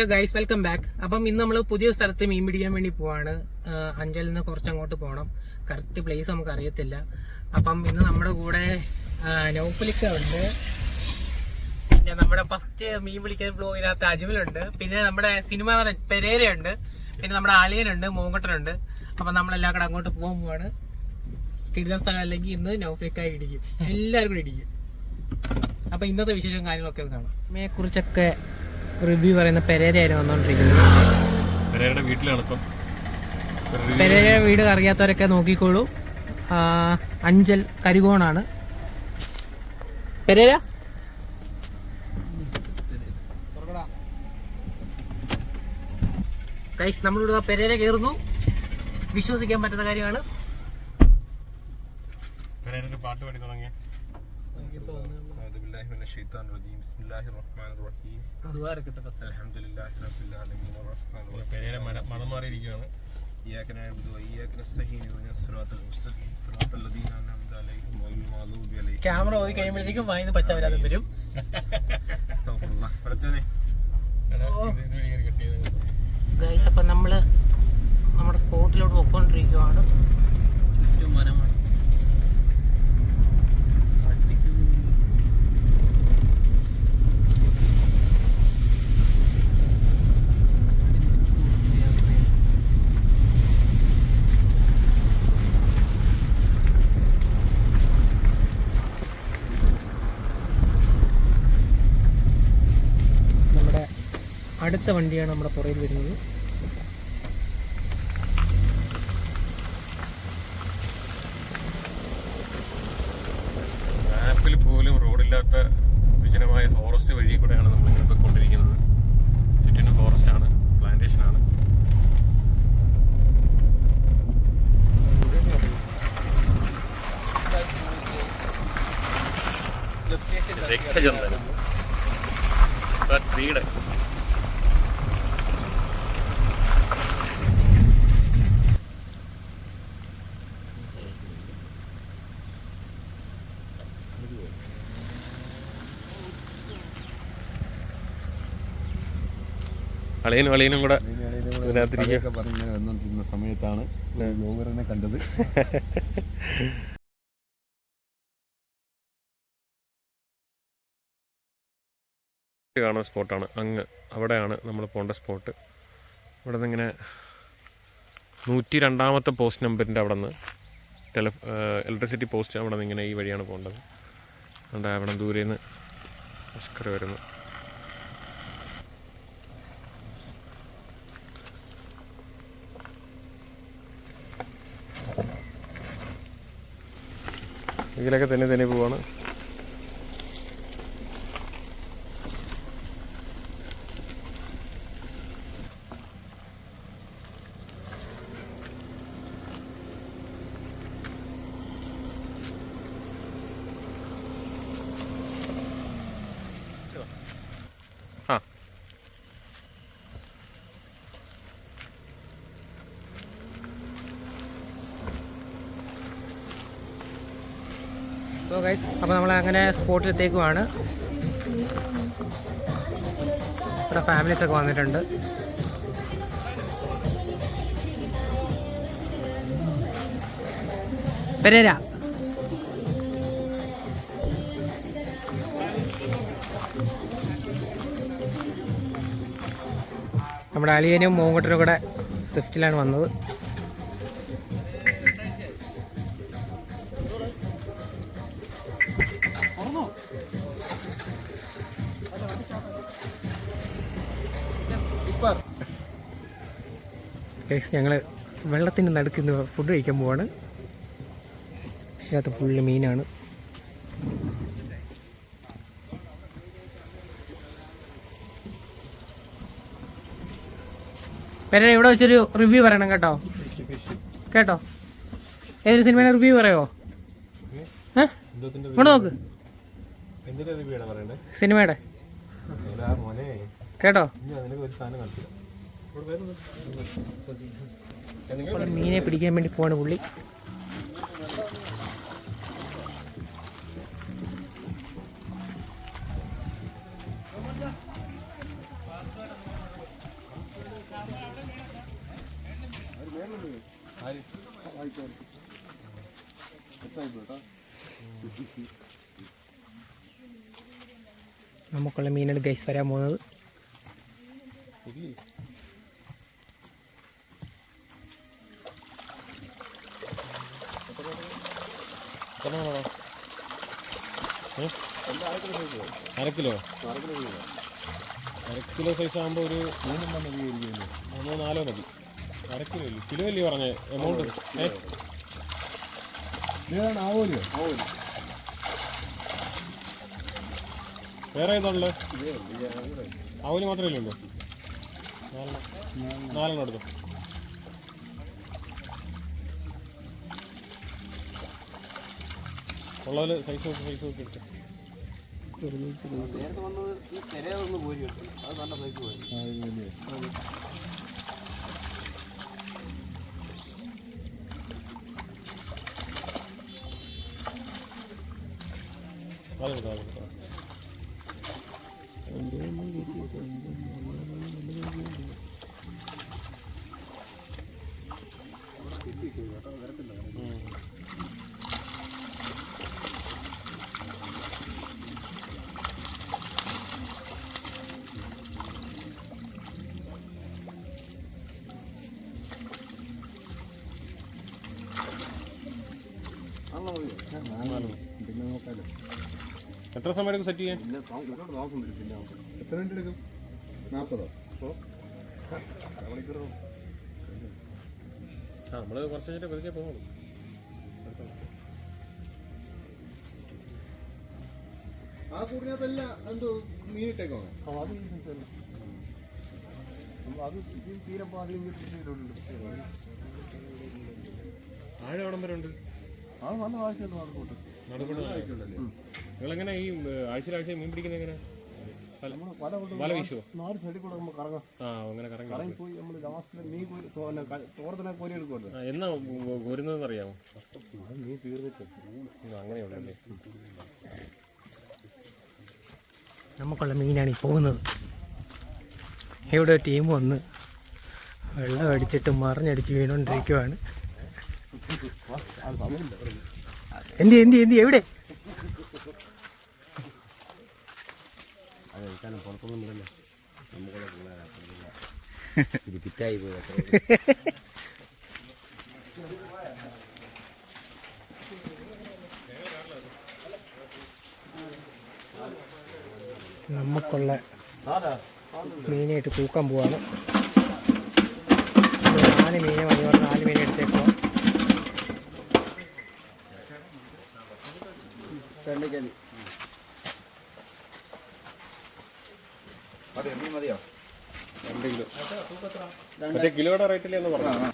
Guys welcome back അപ്പം ഇന്ന് നമ്മൾ പുതിയ സ്ഥലത്ത് മീൻ പിടിക്കാൻ വേണ്ടി പോവാണ്. അഞ്ചലിൽ നിന്ന് കുറച്ചങ്ങോട്ട് പോകണം കറക്റ്റ് പ്ലേസ് നമുക്ക് അറിയത്തില്ല. അപ്പം ഇന്ന് നമ്മുടെ കൂടെ നോപ്പലിക്ക ഉണ്ട്. പിന്നെ നമ്മുടെ ഫസ്റ്റ് മീൻ പിടിക്കാൻ ബ്ലോഗിനകത്ത് അജ്മലുണ്ട് പിന്നെ നമ്മുടെ സിനിമ പെരേരയുണ്ട്. പിന്നെ നമ്മുടെ ആലിയനുണ്ട് മൂങ്കട്ടനുണ്ട്. അപ്പം നമ്മളെല്ലാം കൂടെ അങ്ങോട്ട് പോവാണ്. കിടില സ്ഥലം അല്ലെങ്കിൽ ഇന്ന് നൗഫലിക്കായി ഇടിക്കും. എല്ലാവരും കൂടി ഇടിക്കും. അപ്പം ഇന്നത്തെ വിശേഷം കാര്യങ്ങളൊക്കെ ഒന്ന് കാണാം. കുറിച്ചൊക്കെ റിവ്യൂ പറയുന്ന പെരേരയാണ് വന്നുകൊണ്ടിരിക്കുന്നത് വീട്ടിലാണ് പെരേരയുടെ വീട് അറിയാത്തവരൊക്കെ നോക്കിക്കോളൂ. അഞ്ചൽ കരികോണാണ്. പെരേര? കൈസ് നമ്മളിവിടെ പെരേര കയറുന്നു വിശ്വസിക്കാൻ പറ്റുന്ന കാര്യമാണ്. പാട്ട് പാടി തുടങ്ങിയ. എനിക്ക് തോന്നുന്നു الشيطان الرجيم بسم الله الرحمن الرحيم الحمد لله رب العالمين الرحمن الرحيم പെരേര മന- മതം മാറിയിരിക്കുകയാണ് إياك نعبد وإياك نستعين اهدنا الصراط المستقيم صراط الذين أنعمت عليهم غير المغضوب عليهم ക്യാമറ പോയി കഴിയുമ്പോഴത്തേക്കും വായിന്ന് പച്ചവരാതെ വരും استغفر الله പഠിച്ചോനെ എടാ, ഇത് ഇത് വഴി ഇങ്ങനെ കെട്ടിയത്. ഗൈസ് അപ്പം നമ്മൾ നമ്മുടെ സ്പോട്ടിലോട്ട് പോയിക്കൊണ്ടിരിക്കുവാണ് ചുറ്റും മരമാണ് അടുത്ത വണ്ടിയാണ് നമ്മുടെ പുറകിൽ വരുന്നത്. അളിയനും അളിയനും കൂടെ ഇതിനകത്തിരിക്കുക. ഒക്കെ സമയത്താണ് ബ്ലോഗറിനെ കണ്ടത്. കാണുന്ന സ്പോട്ടാണ്. അങ്ങ് അവിടെയാണ് നമ്മൾ പോകേണ്ട സ്പോട്ട്. ഇവിടെ നിന്ന് ഇങ്ങനെ നൂറ്റി രണ്ടാമത്തെ പോസ്റ്റ് നമ്പറിന്റെ അവിടെ നിന്ന് ടെല ഇലക്ട്രിസിറ്റി പോസ്റ്റ് അവിടെ നിന്ന് ഇങ്ങനെ ഈ വഴിയാണ് പോകേണ്ടത്. അതുകൊണ്ട് അവിടെ ദൂരെ നിന്ന് ഓസ്കർ വരുന്നു. ഇതിലൊക്കെ തന്നെ തന്നെ പോവാണ്. ഗൈസ് അപ്പോൾ നമ്മൾ അങ്ങനെ സ്പോട്ടിലെത്തേക്കുമാണ് ഇവിടെ ഫാമിലീസ് ഒക്കെ വന്നിട്ടുണ്ട്. പെരേര. നമ്മുടെ അലിയനും മൂങ്കുട്ടനും കൂടെ സ്വിഫ്റ്റിലാണ് വന്നത്. ഗൈസ് ഞങ്ങൾ വെള്ളത്തിന്റെ നടുക്ക് ഇന്ന് ഫുഡ് കഴിക്കാൻ പോവാണ്. ഇതിനകത്ത് ഫുള്ള് മീനാണ്. പേരെ ഇവിടെ വെച്ചൊരു റിവ്യൂ പറയണം കേട്ടോ. കേട്ടോ? ഏതൊരു സിനിമയുടെ റിവ്യൂ പറയോ? ഇവിടെ നോക്ക്. സിനിമയുടെ കേട്ടോ? മീനെ പിടിക്കാൻ വേണ്ടി പോവാണ് പുള്ളി. നമുക്കുള്ള മീനാണ് ഗൈസ് വരാൻ പോകുന്നത്. അര കിലോ? അര കിലോ സൈസ് ആകുമ്പോൾ ഒരു മൂന്നോ നാലോ മതി. അര കിലോ ഇല്ലേ കിലോ അല്ലേ പറഞ്ഞ? എമൗണ്ട് വേറെ ഏതാണുള്ളത്? ആവോലി മാത്രമല്ലേ ഉള്ളൂ. നാലെണ്ണം. നാലെണ്ണം എടുത്തു? ഉള്ളതിൽ സൈസ് നോക്കി സൈസ് നോക്കി എടുത്തു നേരത്തെ വന്നത് ഈ തിരയൊന്ന് പോയി കിട്ടും അത് നല്ല സൈസ് പോയി എത്ര സമയം എടുക്കും സെറ്റ് ചെയ്യാൻ? എത്ര മിനിറ്റ് എടുക്കും? നാൽപ്പതോ ആ നമ്മൾ കുറച്ച് കഴിഞ്ഞിട്ട് പതുക്കെ പോകുള്ളൂ ആ കൂടിനകത്തല്ല എന്തോ മീനിട്ടേക്കോ അത് അത് ഇത് തീരെ പാടില്ല ആഴം എവിടം വരെ ഉണ്ട്? ആ നല്ല ആവശ്യമുണ്ട് നടക്കൂട്ട് നടുക്കൂടെ ആവശ്യമുണ്ടല്ലേ നിങ്ങളെങ്ങനെ ഈ ആഴ്ച ആഴ്ച മീൻ പിടിക്കുന്നത് എങ്ങനെ? നമ്മൾ പല കൊണ്ട് വല വീശുവോ? നാല് സൈഡിൽ കൂടെ നമ്മൾ കറങ്ങാം. ആ അങ്ങനെ കറങ്ങി കറങ്ങി പോയി നമ്മൾ ലാസ്റ്റിൽ മീൻ കോരി തോരത്തിനെ കോരി എടുക്കുമല്ലോ ആ, എന്നാ വരുന്നതെന്ന് അറിയാമോ അത് മീൻ തീർന്നിട്ട്. അങ്ങനെയുണ്ടല്ലേ നമുക്കുള്ള മീനാണ് ഈ പോകുന്നത്. ഇവിടെ ടീം വന്ന് വെള്ളം അടിച്ചിട്ട് മറിഞ്ഞടിച്ച് വീണോണ്ടിരിക്കുവാണ്. എന്തി എന്തി എന്തി എവിടെ? പുറത്തൊന്നും ഇല്ലല്ലോ നമുക്കുള്ള ഇത് പിറ്റായി പോയി നമുക്കുള്ള മീനായിട്ട് തൂക്കാൻ പോവാണ്. നാല് മീനെ മതി നാല് മീനെ എടുത്തേക്കോ. മതിയോ? രണ്ട് കിലോ. മറ്റേ കിലോയുടെ റേറ്റില്ലേ എന്ന് പറഞ്ഞു?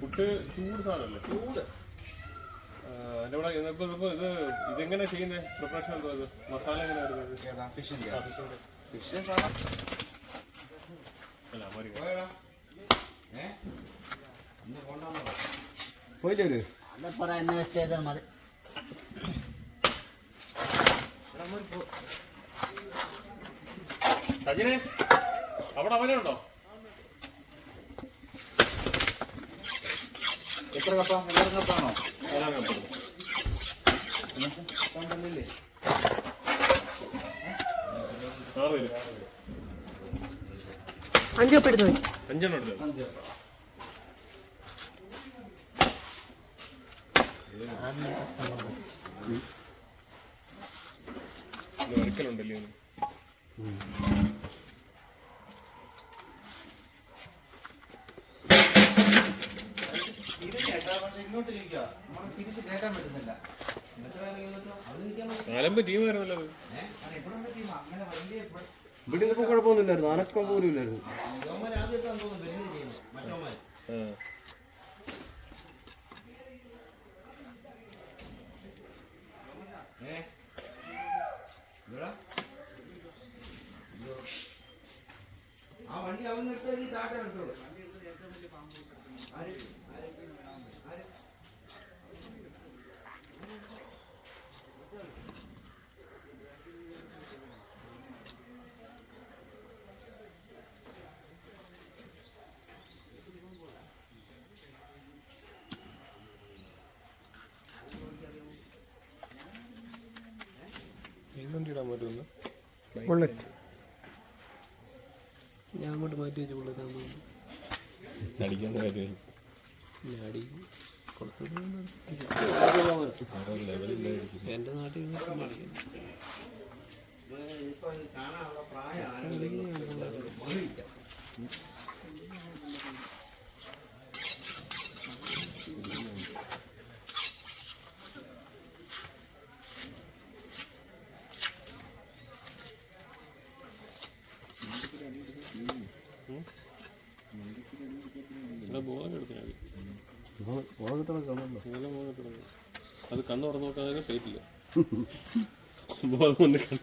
പുട്ട് ചൂട് സാധനമല്ലേ? ചൂട്. അതിന്റെ കൂടെ ഇതിപ്പോ ഇത് ഇതെങ്ങനെ ചെയ്യുന്നത് പ്രിപ്പറേഷൻ എന്തോ ഇത്? മസാല എങ്ങനെ വരുന്നത്? അല്ല മതി പോയില്ലേ എന്നെ വെസ്റ്റ് ചെയ്താൽ മതി. സജിനെ അവിടെ അവനുണ്ടോ എത്ര കപ്പ? എല്ലാവരും കപ്പാണോ? എല്ലാം കപ്പ. ആറ് പേര്. അഞ്ച് കപ്പ് എടുത്തു അഞ്ചെണ്ണം അത്. ഇവിടെ ഇപ്പൊ കുഴപ്പമൊന്നുമില്ലായിരുന്നു. അനക്കം പോലും ഇല്ലായിരുന്നു. അവിടെ നിർത്തി ഈ ബുള്ളറ്റ് അങ്ങോട്ട് മാറ്റി വെച്ച് അടിക്കാൻ കാര്യം എന്റെ നാട്ടിൽ നിന്ന് അടിക്കും അത് കണ്ണ് തുറന്നു നോക്കാൻ സൈറ്റില്ല ബോധം കൊണ്ട് കണ്ണ്.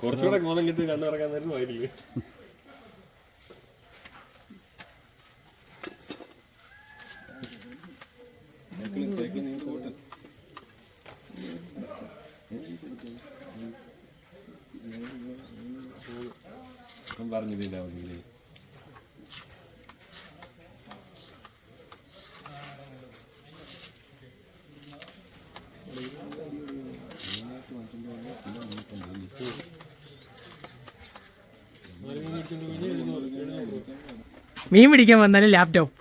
കുറച്ചുകൂടെ ബോധം കിട്ടി കണ്ണ് തുറക്കാൻ നേരം വൈകില്ല പറഞ്ഞില്ല ഒന്നിൽ മീൻ പിടിക്കാൻ വന്നാലും ലാപ്ടോപ്പ്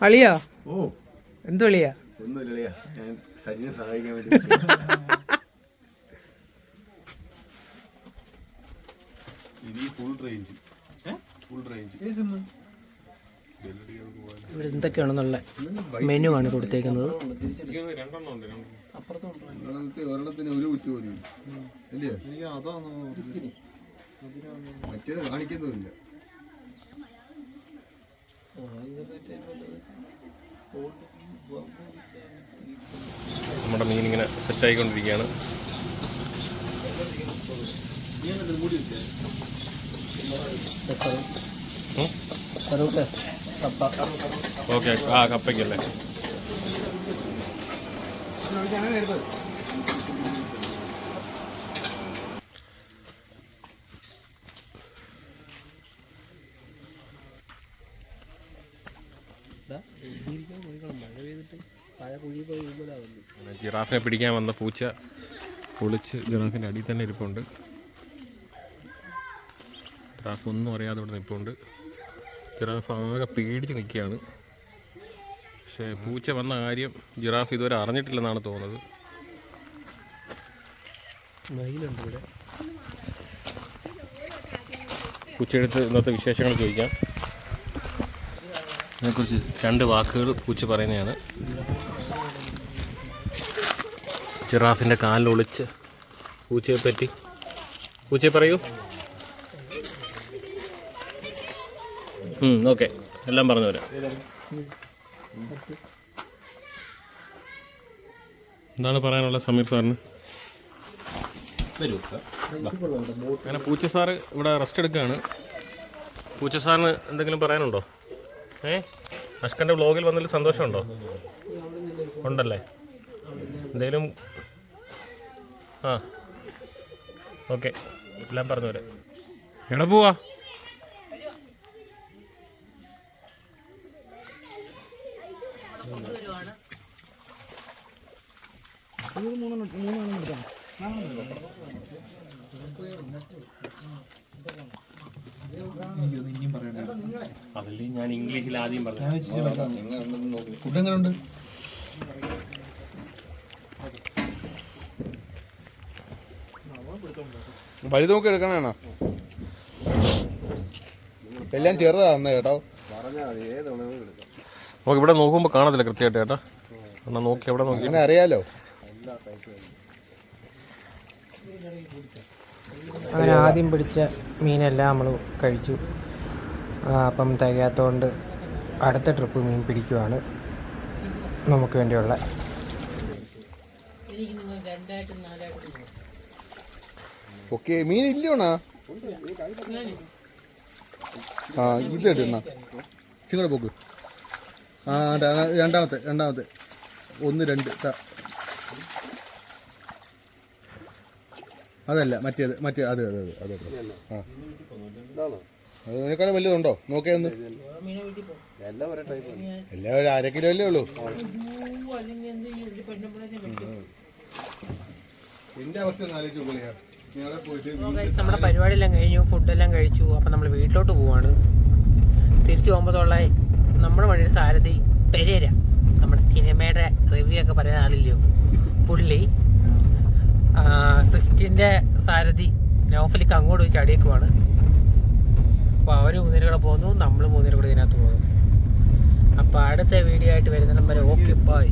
അളിയോ ഓ. എന്ത് വിളിയാ? ഒന്നുമില്ല. ഞാൻ സജിനെ സഹായിക്കാൻ വേണ്ടി ഇനി ഫുൾ റേഞ്ച് ഫുൾ റേഞ്ച് ഇവിടെ എന്തൊക്കെയാണെന്നുള്ള മെനു ആണ് കൊടുത്തേക്കുന്നത്? രണ്ടെണ്ണം ഉണ്ട് രണ്ടെണ്ണം. ഒരെണ്ണത്തെ ഒരെണ്ണത്തിന് ഒരു കുറ്റ പോലും ഇല്ല. ഇല്ലയോ മറ്റേത് കാണിക്കുന്നുമില്ല. നമ്മുടെ മീൻ ഇങ്ങനെ സെറ്റായിക്കൊണ്ടിരിക്കുകയാണ് ഓക്കെ ആ കപ്പയ്ക്കല്ലേ. ജിറാഫിനെ പിടിക്കാൻ വന്ന പൂച്ച പൊളിച്ച് ജിറാഫിന്റെ അടിയിൽ തന്നെ ഇരിപ്പുണ്ട്. ജിറാഫ് ഒന്നും അറിയാതെ ഇവിടെ നിൽപ്പുണ്ട്. ജിറാഫ് ആകെ പേടിച്ച് നിൽക്കുകയാണ്. പക്ഷേ പൂച്ച വന്ന കാര്യം ജിറാഫ് ഇതുവരെ അറിഞ്ഞിട്ടില്ലെന്നാണ് തോന്നുന്നത്. പൂച്ചയെടുത്ത് ഇന്നത്തെ വിശേഷങ്ങൾ ചോദിക്കാം. ഇതിനെക്കുറിച്ച് രണ്ട് വാക്കുകൾ പൂച്ച പറയുന്നതാണ്. ജിറാഫിന്റെ കാലിലൊളിച്ച് പൂച്ചയെ പറ്റി. പൂച്ചയെ പറയൂ. ഓക്കെ. എല്ലാം പറഞ്ഞു തരാം. എന്താണ് പറയാനുള്ളത് സമീർ സാറിന്? അങ്ങനെ പൂച്ച സാറ് ഇവിടെ റെസ്റ്റ് എടുക്കുകയാണ് പൂച്ച സാറിന് എന്തെങ്കിലും പറയാനുണ്ടോ? ഏ? അഷ്കന്റെ വ്ളോഗിൽ വന്നതിൽ സന്തോഷമുണ്ടോ? ഉണ്ടല്ലേ? എന്തെങ്കിലും ആ. ഓക്കെ. എല്ലാം പറഞ്ഞു തരാം. എവിടെ പോവാ അതിൽ ഞാൻ ഇംഗ്ലീഷിൽ ആദ്യം പറഞ്ഞു ഫുഡ് എങ്ങനെയുണ്ട് വലുത് നോക്കി എടുക്കണേണോ എല്ലാം ചെറുതാ തന്നെ കേട്ടോ. നമുക്ക് ഇവിടെ നോക്കുമ്പോൾ കാണത്തില്ല കൃത്യമായിട്ട് ചേട്ടാ എന്നാ നോക്കി എവിടെ നോക്കി? അങ്ങനെ അറിയാലോ. അങ്ങനെ ആദ്യം പിടിച്ച മീനെല്ലാം നമ്മൾ കഴിച്ചു. അപ്പം തികയാത്തതുകൊണ്ട് അടുത്ത ട്രിപ്പ് മീൻ പിടിക്കുവാണ് നമുക്ക് വേണ്ടിയുള്ള. ഓക്കെ മീൻ ഇല്ലയോണാ ആ ഇത് ഇടണ പോക്ക്. ആ രണ്ടാമത്തെ രണ്ടാമത്തെ. ഒന്ന് രണ്ട്. അതല്ല മറ്റേത് മറ്റേ അതെ അതെ അതെ അതെ. ആ. അതിനേക്കാളും വലുതുണ്ടോ? നോക്കേ ഒന്ന്. എല്ലാം ഒരു അര കിലോ അല്ലേ ഉള്ളൂ? എന്റെ അവസ്ഥ ആലോചിച്ച് നോക്കിയാ നമ്മുടെ പരിപാടിയെല്ലാം കഴിഞ്ഞു ഫുഡെല്ലാം കഴിച്ചു അപ്പം നമ്മൾ വീട്ടിലോട്ട് പോവാണ്. തിരിച്ചു പോകുമ്പോഴുള്ള നമ്മുടെ വഴിയുടെ സാരഥി പെരേര. നമ്മുടെ സിനിമയുടെ റിവ്യൂ ഒക്കെ പറയുന്ന ആളില്ലയോ? പുള്ളി. ആ, സ്വിഫ്റ്റിന്റെ സാരഥി നോഫലിക്ക് അങ്ങോട്ട് പോയി ചടിയേക്കുവാണ്. അപ്പോൾ അവർ മൂന്നേരം കൂടെ പോകുന്നു നമ്മൾ മൂന്നേരം കൂടെ ഇതിനകത്ത് പോകുന്നു. അപ്പോൾ അടുത്ത വീഡിയോ ആയിട്ട് വരുന്ന നമ്പർ ഓക്കെ ബൈ